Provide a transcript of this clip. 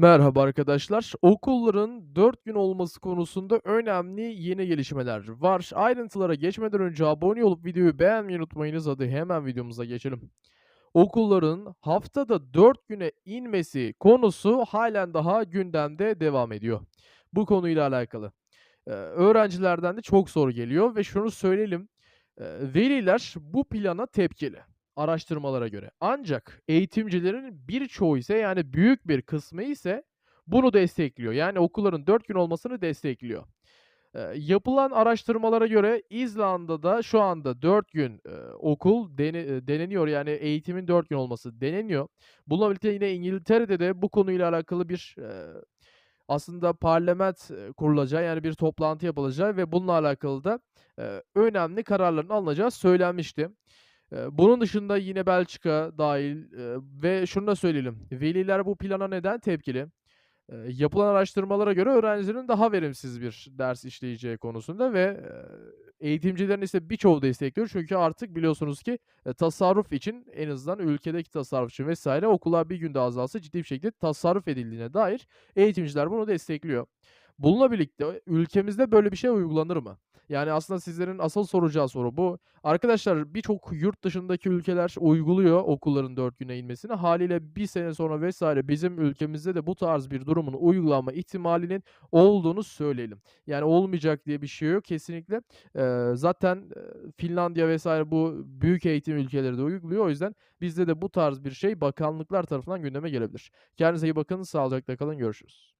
Merhaba arkadaşlar. Okulların 4 gün olması konusunda önemli yeni gelişmeler var. Ayrıntılara geçmeden önce abone olup videoyu beğenmeyi unutmayınız. Hadi hemen videomuza geçelim. Okulların haftada 4 güne inmesi konusu halen daha gündemde devam ediyor. Bu konuyla alakalı. Eee, öğrencilerden de çok soru geliyor ve şunu söyleyelim. Eee, veliler bu plana tepkili araştırmalara göre. Ancak eğitimcilerin birçoğu ise yani büyük bir kısmı ise bunu destekliyor. Yani okulların 4 gün olmasını destekliyor. Eee, yapılan araştırmalara göre İzlanda'da şu anda 4 gün, eee, okul dene deneniyor. Yani eğitimin 4 gün olması deneniyor. Bununla birlikte yine İngiltere'de de bu konuyla alakalı bir, eee, aslında parlament, kurulacağı, yani bir toplantı yapılacağı ve bununla alakalı da, eee, önemli kararların alınacağı söylenmişti. Bunun dışında yine Belçika dâhil, eee, ve şunu da söyleyelim, veliler bu plana neden tepkili? Yapılan araştırmalara göre öğrencilerin daha verimsiz bir ders işleyeceği konusunda ve, eğitimcilerin ise birçoğu destekliyor. Çünkü artık biliyorsunuz ki, tasarruf için en azından ülkedeki tasarruf için vs. okullar bir gün daha azalsa ciddi bir şekilde tasarruf edildiğine dair eğitimciler bunu destekliyor. Bununla birlikte ülkemizde böyle bir şey uygulanır mı? Yani aslında sizlerin asıl soracağı soru bu. Arkadaşlar birçok yurt dışındaki ülkeler uyguluyor okulların 4 güne inmesini. Hâliyle 1 sene sonra vs. bizim ülkemizde de bu tarz bir durumun uygulanma ihtimalinin olduğunu söyleyelim. Yani olmayacak diye bir şey yok kesinlikle. Eee, zaten, Finlandiya vs. bu büyük eğitim ülkeleri de uyguluyor. O yüzden bizde de bu tarz bir şey bakanlıklar tarafından gündeme gelebilir. Kendinize iyi bakın, sağlıcakla kalın, görüşürüz.